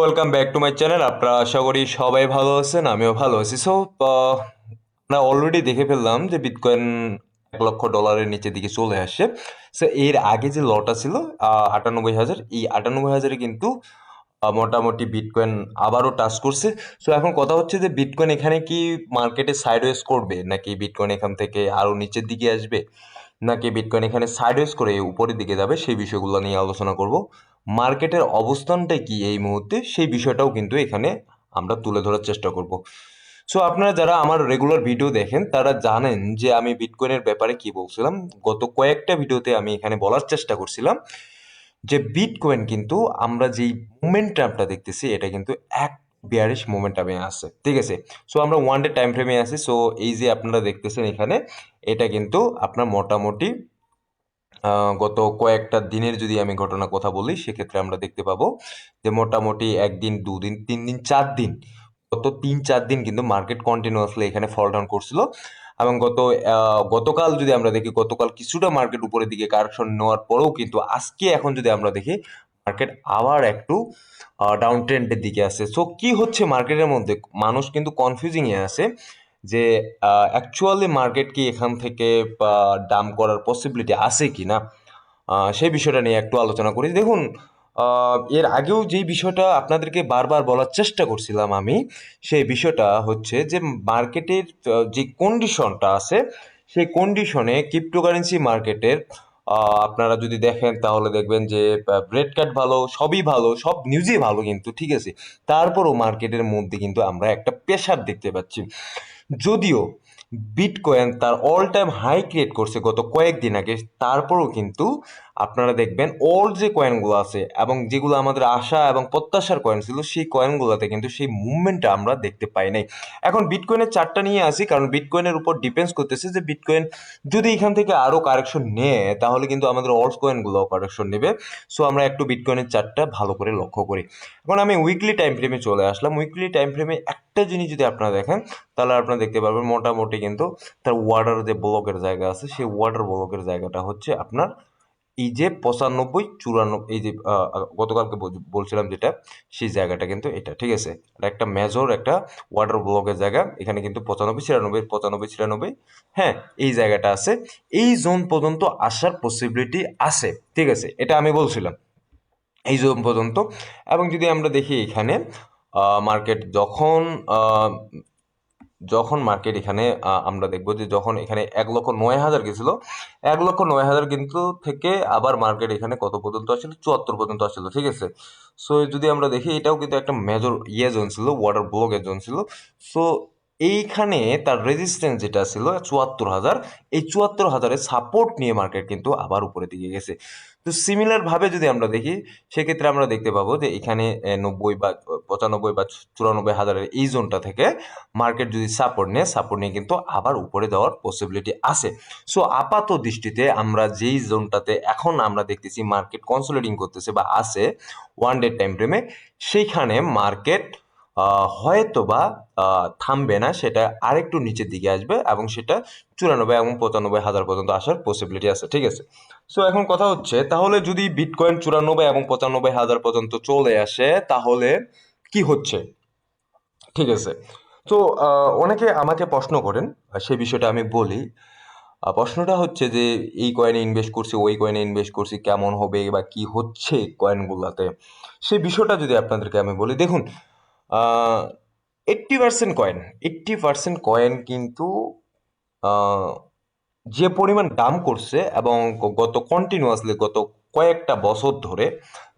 Welcome back to my channel আপনারা আশা করি সবাই ভালো আছেন, আমিও ভালো আছি। সো আমরা অলরেডি দেখে ফেললাম যে বিটকয়েন এক লক্ষ ডলারের নিচের দিকে চলে আসছে। সো এর আগে যে লটা ছিল আটানব্বই হাজার, এই আটানব্বই হাজারে কিন্তু মোটামুটি বিটকয়েন আবারও টাচ করছে। সো এখন কথা হচ্ছে যে বিটকয়েন এখানে কি মার্কেটে সাইডওয়েজ করবে, নাকি বিটকয়েন এখান থেকে আরও নিচের দিকে আসবে? নাকি বিটকয়েন এখানে সাইডওয়েজ করে উপরের দিকে যাবে, সেই বিষয়গুলো নিয়ে আলোচনা করব। মার্কেটের অবস্থানটা কি এই মুহূর্তে, সেই বিষয়টাও কিন্তু এখানে আমরা তুলে ধরার চেষ্টা করব। সো আপনারা যারা আমার রেগুলার ভিডিও দেখেন, তারা জানেন যে আমি বিটকয়েনের ব্যাপারে কি বলছিলাম। গত কয়েকটা ভিডিওতে আমি এখানে বলার চেষ্টা করছিলাম যে বিটকয়েন কিন্তু আমরা যেই মোমেন্টামটা দেখতেছি, এটা কিন্তু এক বিয়ারিশ মোমেন্টামে আছে ঠিক আছে? সো আমরা ওয়ান ডে টাইম ফ্রেমে আছি সো এই যে আপনারা দেখতেছেন এখানে, এটা কিন্তু আপনার মোটামুটি গত কয়েকটা দিনের যদি আমি ঘটনা কথা বলি, সেক্ষেত্রে আমরা দেখতে পাবো যে মোটামুটি একদিন, দুদিন তিন দিন চার দিন গত তিন চার দিন কিন্তু মার্কেট কন্টিনিউয়াসলি এখানে ফল ডাউন করছিল। এবং গত গতকাল যদি আমরা দেখি, গতকাল কিছুটা মার্কেট উপরের দিকে কারেকশন নেওয়ার পরেও কিন্তু আজকে এখন যদি আমরা দেখি মার্কেট আবার একটু ডাউন ট্রেন্ডের দিকে আসে সো কি হচ্ছে মার্কেটের মধ্যে? মানুষ কিন্তু কনফিউজিংয়ে আছে যে অ্যাকচুয়ালি মার্কেট কি এখান থেকে ডাম করার পসিবিলিটি আছে কি না? সেই বিষয়টা নিয়ে একটু আলোচনা করি। দেখুন এর আগেও যেই বিষয়টা আপনাদেরকে বারবার বলার চেষ্টা করছিলাম আমি, সেই বিষয়টা হচ্ছে যে মার্কেটের যে কন্ডিশনটা আছে, সেই কন্ডিশনে ক্রিপ্টোকারেন্সি মার্কেটের আপনারা যদি দেখেন তাহলে দেখবেন যে ব্রেড কাট ভালো, সবই ভালো, সব নিউজই ভালো কিন্তু, ঠিক আছে? তারপরও মার্কেটের মধ্যে কিন্তু আমরা একটা প্রেশার দেখতে পাচ্ছি। যদিও বিটকয়েন তার অল টাইম হাই ক্রিয়েট করছে গত কয়েকদিন আগে, তারপরও কিন্তু আপনারা দেখবেন অল যে কয়েনগুলো আছে এবং যেগুলো আমাদের আশা এবং প্রত্যাশার কয়েন ছিল, সেই কয়েনগুলোতে কিন্তু সেই মুভমেন্টটা আমরা দেখতে পাই নাই। এখন বিটকয়েনের চারটা নিয়ে আসি, কারণ বিটকয়েনের উপর ডিপেন্ডস করতেছে যে বিটকয়েন যদি এখান থেকে আরও কারেকশন নেয়, তাহলে কিন্তু আমাদের অল্স কয়েনগুলোও কারেকশন নেবে। সো আমরা একটু বিটকয়েনের চারটা ভালো করে লক্ষ্য করি। এখন আমি উইকলি টাইম ফ্রেমে চলে আসলাম। উইকলি টাইম ফ্রেমে একটা জিনিস যদি আপনারা দেখেন, তাহলে আপনারা দেখতে পারবেন মোটামুটি কিন্তু তার ওয়াটার যে ব্লকের জায়গা আছে, সেই ওয়াটার ব্লকের জায়গাটা হচ্ছে আপনার এই যে পঁচানব্বই, চুরানব্বই, এই যে গতকালকে বলছিলাম যেটা, সেই জায়গাটা কিন্তু এটা, ঠিক আছে? এটা একটা মেজর একটা ওয়াটার ব্লকের জায়গা, এখানে কিন্তু পঁচানব্বই, ছিয়ানব্বই পঁচানব্বই, ছিয়ানব্বই হ্যাঁ এই জায়গাটা আছে। এই জোন পর্যন্ত আসার পসিবিলিটি আছে, ঠিক আছে? এটা আমি বলছিলাম। এই জোন পর্যন্ত, এবং যদি আমরা দেখি এখানে মার্কেট যখন যখন মার্কেট এখানে আমরা দেখব যে যখন এখানে এক লক্ষ নয় হাজার গেছিল, এক লক্ষ নয় হাজার কিন্তু থেকে আবার মার্কেট এখানে কত পর্যন্ত আসছিল? চুয়াত্তর পর্যন্ত আসছিল, ঠিক আছে? সো যদি আমরা দেখি, এটাও কিন্তু একটা মেজর ইয়ে জোন ছিল ওয়াটার ব্লকের জোন ছিল। সো এইখানে তার রেজিস্ট্যান্স যেটা ছিল, চুয়াত্তর হাজার, এই চুয়াত্তর হাজারের সাপোর্ট নিয়ে মার্কেট কিন্তু আবার উপরে দিকে গেছে। তো সিমিলার ভাবে যদি আমরা দেখি, সেক্ষেত্রে আমরা দেখতে পাবো যে এখানে নব্বই বা পঁচানব্বই বা চুরানব্বই হাজারের এই জোনটা থেকে মার্কেট যদি সাপোর্ট নেয় সাপোর্ট নিয়ে কিন্তু আবার উপরে যাওয়ার পসিবিলিটি আছে। সো আপাত দৃষ্টিতে আমরা যেই জোনটাতে এখন আমরা দেখতেছি মার্কেট কনসোলিডিং করতেছে বা আছে ওয়ান ডে টাইম ফ্রেমে সেইখানে মার্কেট হয়তো বা থামবে না, সেটা আরেকটু নিচের দিকে আসবে এবং সেটা চুরানব্বই এবং পঁচানব্বই হাজার পর্যন্ত আসার পসিবিলিটি আছে, ঠিক আছে? সো এখন কথা হচ্ছে, তাহলে যদি বিটকয়েন চুরানব্বই এবং পঁচানব্বই হাজার পর্যন্ত চলে আসে, তাহলে কি হচ্ছে? ঠিক আছে? তো অনেকে আমাকে প্রশ্ন করেন সেই বিষয়টা আমি বলি। প্রশ্নটা হচ্ছে যে, এই কয়েনে ইনভেস্ট করছি, ওই কয়েনে ইনভেস্ট করছি, কেমন হবে বা কি হচ্ছে কয়েনগুলোতে সেই বিষয়টা যদি আপনাদেরকে আমি বলি, দেখুন eighty percent coin eighty percent coin কিন্তু যে পরিমাণ দাম করছে এবং গত কন্টিনিউয়াসলি গত কয়েকটা বছর ধরে,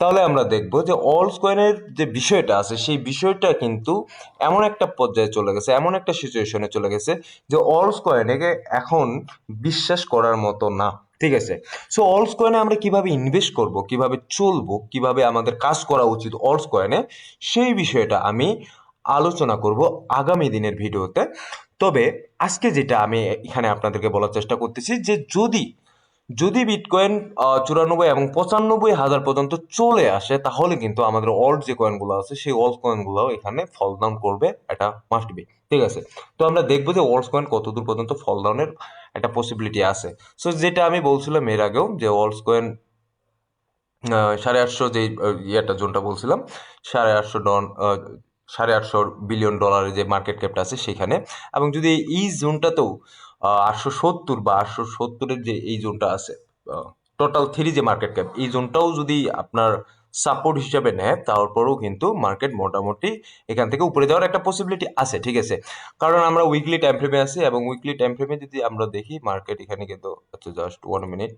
তাহলে আমরা দেখব যে অলস কয়েনের যে বিষয়টা আছে, সেই বিষয়টা কিন্তু এমন একটা পর্যায়ে চলে গেছে, এমন একটা সিচুয়েশনে চলে গেছে যে অলস কয়েনকে এখন বিশ্বাস করার মতো না। ঠিক আছে? সো অলস কয়েনে আমরা কীভাবে ইনভেস্ট করব, কীভাবে চলবো, কীভাবে আমাদের কাজ করা উচিত অলস কয়েনে সেই বিষয়টা আমি আলোচনা করব আগামী দিনের ভিডিওতে। তবে আজকে যেটা আমি এখানে আপনাদেরকে বলার চেষ্টা করতেছি যে যদি যদি বিটকয়েন চুরানব্বই এবং পঁচানব্বই হাজার পর্যন্ত চলে আসে, তাহলে কিন্তু আমাদের অল্ট যে কয়েনগুলো আছে, সেই অল্ট কয়েনগুলো এখানে ফল ডাউন করবে, এটা মাস্ট বি ঠিক আছে? তো আমরা দেখব যে অল্ট কয়েন কতদূর পর্যন্ত ফল ডাউনের একটা পসিবিলিটি আছে। সো যেটা আমি বলছিলাম এর আগেও যে অল্ট কয়েন সাড়ে আটশো যে ইয়েটা জোনটা বলছিলাম, সাড়ে আটশো ডন সাড়ে আটশো বিলিয়ন ডলারের যে মার্কেট ক্যাপটা আছে সেখানে। এবং যদি এই জোনটাতেও আটশো সত্তর বা আটশো সত্তরের যে এই জোনটা আছে টোটাল থ্রি যে মার্কেট ক্যাপ এই জোনটাও যদি আপনার সাপোর্ট হিসাবে নেয়, তারপরেও কিন্তু মার্কেট মোটামুটি এখান থেকে উপরে যাওয়ার একটা পসিবিলিটি আছে, ঠিক আছে? কারণ আমরা উইকলি টাইম ফ্রেমে আছি এবং উইকলি টাইম ফ্রেমে যদি আমরা দেখি মার্কেট এখানে কিন্তু আচ্ছা just one minute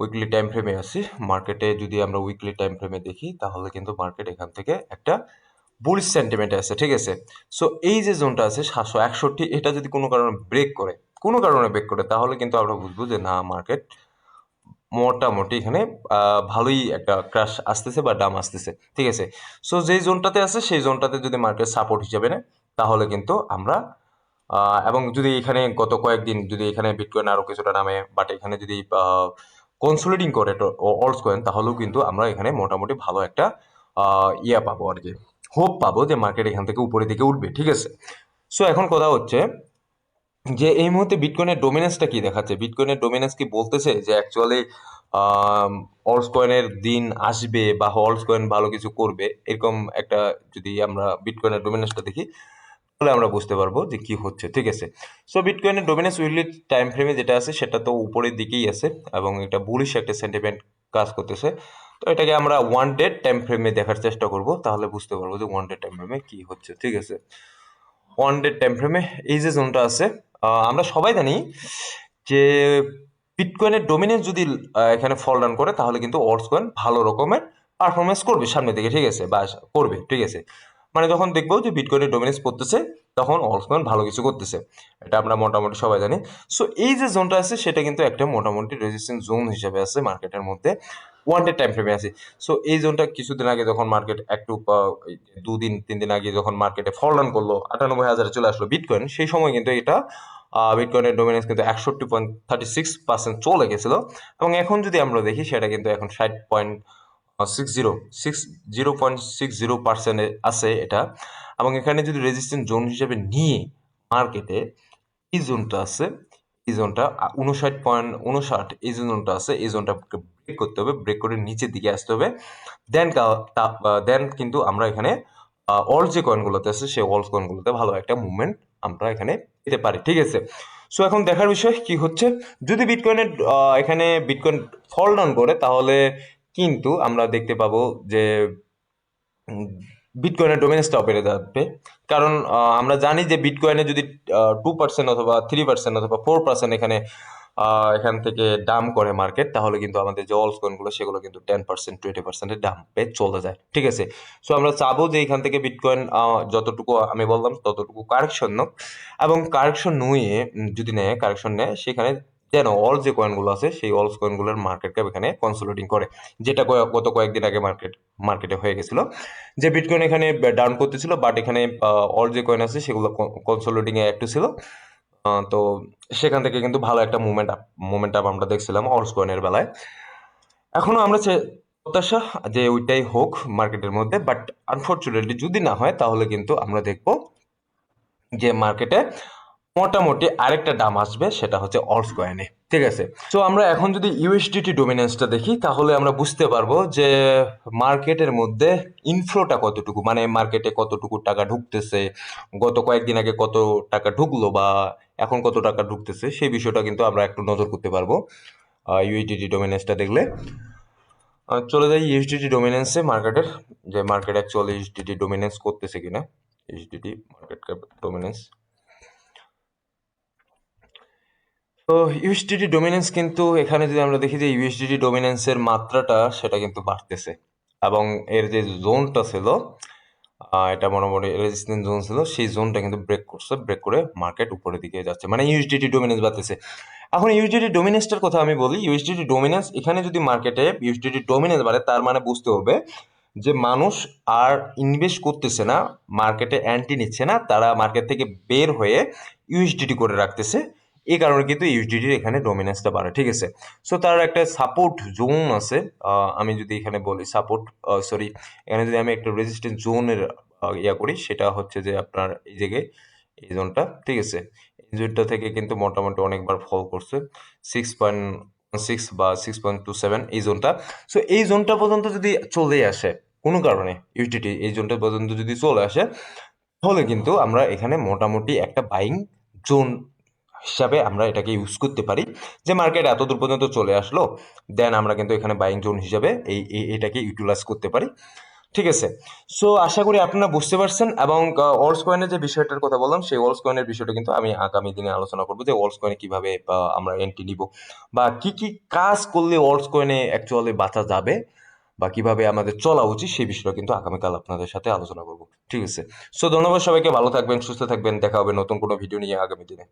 weekly time ফ্রেমে আসি মার্কেটে যদি আমরা উইকলি টাইম ফ্রেমে দেখি, তাহলে কিন্তু মার্কেট এখান থেকে একটা বুলিশ সেন্টিমেন্টে আছে, ঠিক আছে? সো এই যে জোনটা আছে, সাতশো একষট্টি, এটা যদি কোনো কারণে ব্রেক করে, কোনো কারণে ব্রেক করে, তাহলে কিন্তু আমরা বুঝব যে না মার্কেট মোটামুটি এখানে ভালোই একটা ক্রাশ আসতেছে বা ডাম আসতেছে, ঠিক আছে? সো যেই জোনটাতে আছে, সেই জোনটাতে যদি মার্কেট সাপোর্ট হিসাবে নেয়, তাহলে কিন্তু আমরা এবং যদি এখানে গত কয়েকদিন যদি এখানে বিটকয়েন আরও কিছুটা নামে বাট এখানে যদি কনসোলিডিং করে অলস কয়েন তাহলেও কিন্তু আমরা এখানে মোটামুটি ভালো একটা ইয়া পাবো আর কি। হোপ পাবো যে মার্কেট এখান থেকে উপরের দিকে উঠবে, ঠিক আছে? সো এখন কথা হচ্ছে যে এই মুহূর্তে বিটকয়েনের ডোমিনেন্সটা কি দেখাচ্ছে? বিটকয়েনের ডোমিনেন্স কি বলতেছে যে অ্যাকচুয়ালি অলস কয়েনের দিন আসবে বা অলস কয়েন ভালো কিছু করবে? এরকম একটা যদি আমরা বিটকয়েনের ডোমিনেন্সটা দেখি, তাহলে আমরা বুঝতে পারব যে কি হচ্ছে, ঠিক আছে? সো বিটকয়েনের ডোমিনেন্স উইকলি টাইম ফ্রেমে যেটা আছে, সেটা তো উপরের দিকেই আছে এবং এটা বুলিশ একটা সেন্টিমেন্ট কাজ করতেছে। তো এটাকে আমরা ওয়ান ডে টাইম ফ্রেমে দেখার চেষ্টা করব, তাহলে বুঝতে পারব যে ওয়ান ডে টাইম ফ্রেমে কি হচ্ছে, ঠিক আছে? ওয়ান ডে টাইম ফ্রেমে এই যে জোনটা আছে আমরা সবাই জানি যে বিটকয়েনের ডোমিনেন্স যদি এখানে ফল ডাউন করে, তাহলে কিন্তু অর্স কয়েন ভালো রকমের পারফরমেন্স করবে সামনের দিকে, ঠিক আছে? বা করবে, ঠিক আছে? মানে যখন দেখব যে বিটকয়েনের ডোমিনেন্স করতেছে তখন অর্স কয়েন ভালো কিছু করতেছে। এটা আমরা মোটামুটি সবাই জানি। সো এই যে জোনটা আছে, সেটা কিন্তু একটা মোটামুটি রেজিস্ট্যান্স জোন হিসেবে আছে মার্কেটের মধ্যে। ওয়ান ডে টাইম ফ্রেমে আছে। সো এই জোনটা কিছুদিন আগে যখন মার্কেট একটু দুদিন তিন দিন আগে যখন মার্কেটে ফল ডাউন করল, আটানব্বই হাজারে চলে আসলো বিটকয়েন সেই সময় কিন্তু এটা বিটকয়েনের ডোমিনেন্স কিন্তু একষট্টি পয়েন্ট থার্টি সিক্স পার্সেন্ট চলে গেছিল। এবং এখন যদি আমরা দেখি, সেটা কিন্তু এখন ষাট point six zero six zero point six zero পার্সেন্টে আছে এটা। এবং এখানে যদি রেজিস্ট্যান্স জোন হিসেবে নিয়ে মার্কেটে এই জোনটা আছে, এই জোনটা উনষাট পয়েন্ট উনষাট, এই জোনটা আছে, এই জোনটা ব্রেক করতে হবে ব্রেক করে নিচের দিকে আসতে হবে। দেন দেন কিন্তু আমরা এখানে অল যে কয়েনগুলোতে আছে, সেই অল কয়েনগুলোতে ভালো একটা মুভমেন্ট আমরা এখানে পেতে পারি, ঠিক আছে? সো এখন দেখার বিষয় কি হচ্ছে? যদি বিটকয়েনের এখানে বিটকয়েন ফল ডাউন করে, তাহলে কিন্তু আমরা দেখতে পাবো যে বিটকয়েনের ডোমিনেন্সটাও বেড়ে যাবে। কারণ আমরা জানি যে বিটকয়েনে যদি টু পার্সেন্ট অথবা থ্রি পার্সেন্ট অথবা ফোর পার্সেন্ট এখানে এখান থেকে দাম করে মার্কেট তাহলে কিন্তু আমাদের যে অলস কয়েনগুলো সেগুলো কিন্তু টেন পার্সেন্ট টোয়েন্টি পার্সেন্টের দামে চলে যায়। ঠিক আছে? সো আমরা চাবো যে এখান থেকে বিটকয়েন যতটুকু আমি বললাম, ততটুকু কারেকশন নোক। এবং কারেকশন নুয়ে যদি নেয় কারেকশন নেয়, সেখানে যেন অল যে কয়েনগুলো আছে, সেই অলস কয়েনগুলোর মার্কেট ক্যাপ এখানে কনসোলিডিং করে। যেটা গত কয়েকদিন আগে মার্কেট মার্কেটে হয়ে গেছিল। যে বিটকয়েন এখানে ডাউন করতেছিল বাট এখানে অল যে কয়েন আছে, সেগুলো কনসোলিডিং এ একটু ছিল। তো সেখান থেকে কিন্তু ভালো একটা মুভমেন্ট মুভমেন্ট আপ আমরা দেখছিলাম অল কয়েনের বেলায়। এখনও আমরা প্রত্যাশা যে ওইটাই হোক মার্কেটের মধ্যে বাট আনফর্চুনেটলি যদি না হয় তাহলে কিন্তু আমরা দেখব যে মার্কেটে মোটামুটি আরেকটা দাম আসবে, সেটা হচ্ছে অলস কয়েনে ঠিক আছে? তো আমরা এখন যদি ইউএসডিটি ডোমিনেন্সটা দেখি, তাহলে আমরা বুঝতে পারব যে মার্কেটের মধ্যে ইনফ্লোটা কতটুকু মানে মার্কেটে কতটুকু টাকা ঢুকতেছে, গত কয়েকদিন আগে কত টাকা ঢুকলো বা এখন কত টাকা ঢুকতেছে, সেই বিষয়টা কিন্তু আমরা একটু নজর করতে পারব ইউএসডিটি ডোমিনেন্সটা দেখলে। চলে যাই ইউএসডিটি ডোমিনেন্সে মার্কেটের যে মার্কেট অ্যাকচুয়ালি ইউএসডিটি ডোমিনেন্স করতেছে কিনা। ইউএসডিটি মার্কেট ক্যাপ ডোমিনেন্স তো ইউএসডিটি ডোমিনেন্স কিন্তু এখানে যদি আমরা দেখি যে ইউএসডিটি ডোমিনেন্সের মাত্রাটা সেটা কিন্তু বাড়তেছে। এবং এর যে জোনটা ছিল এটা মোটামুটি রেজিস্ট্যান্স জোন ছিল, সেই জোনটা কিন্তু ব্রেক করছে ব্রেক করে মার্কেট উপরের দিকে যাচ্ছে। মানে ইউএসডিটি ডোমিনেন্স বাড়তেছে। এখন ইউএসডিটি ডোমিনেন্সটার কথা আমি বলি ইউএসডিটি ডোমিনেন্স এখানে যদি মার্কেটে ইউএসডিটি ডোমিনেন্স বাড়ে, তার মানে বুঝতে হবে যে মানুষ আর ইনভেস্ট করতেছে না মার্কেটে অ্যান্টি নিচ্ছে না, তারা মার্কেট থেকে বের হয়ে ইউএসডিটি করে রাখতেছে। এই কারণে কিন্তু ইউএসডিটির এখানে ডোমিনেন্সটা বাড়ে, ঠিক আছে? সো তার একটা সাপোর্ট জোন আছে আমি যদি এখানে বলি সাপোর্ট সরি এখানে যদি আমি একটা রেজিস্ট্যান্স জোনের ইয়া করি, সেটা হচ্ছে যে আপনার এই জায়গায়, এই জোনটা ঠিক আছে? এই জোনটা থেকে কিন্তু মোটামুটি অনেকবার ফল করছে সিক্স পয়েন্ট সিক্স বা সিক্স পয়েন্ট টু সেভেন এই জোনটা সো এই জোনটা পর্যন্ত যদি চলে আসে, কোনো কারণে ইউটিটি এই জোনটা পর্যন্ত যদি চলে আসে, তাহলে কিন্তু আমরা এখানে মোটামুটি একটা বাইং জোন হিসাবে আমরা এটাকে ইউজ করতে পারি। যে মার্কেট এত দূর পর্যন্ত চলে আসলো দেন আমরা কিন্তু এখানে বাইং জোন হিসাবে এই এটাকে ইউটিলাইজ করতে পারি। ঠিক আছে? সো আশা করি আপনারা বুঝতে পারছেন এবং ওয়ার্লস কয়েনের যে বিষয়টার কথা বললাম, সেই ওয়ার্লস কয়েনের বিষয়টা কিন্তু আমি আগামী দিনে আলোচনা করব যে ওয়ার্লস কয়েনে কীভাবে আমরা এন্ট্রি নিব বা কি কি কাজ করলে ওয়ার্লস কয়েনে অ্যাকচুয়ালি বাঁচা যাবে বা কীভাবে আমাদের চলা উচিত, সেই বিষয়টা কিন্তু আগামীকাল আপনাদের সাথে আলোচনা করব। ঠিক আছে? সো ধন্যবাদ সবাইকে, ভালো থাকবেন, সুস্থ থাকবেন, দেখা হবে নতুন কোনো ভিডিও নিয়ে আগামী দিনে।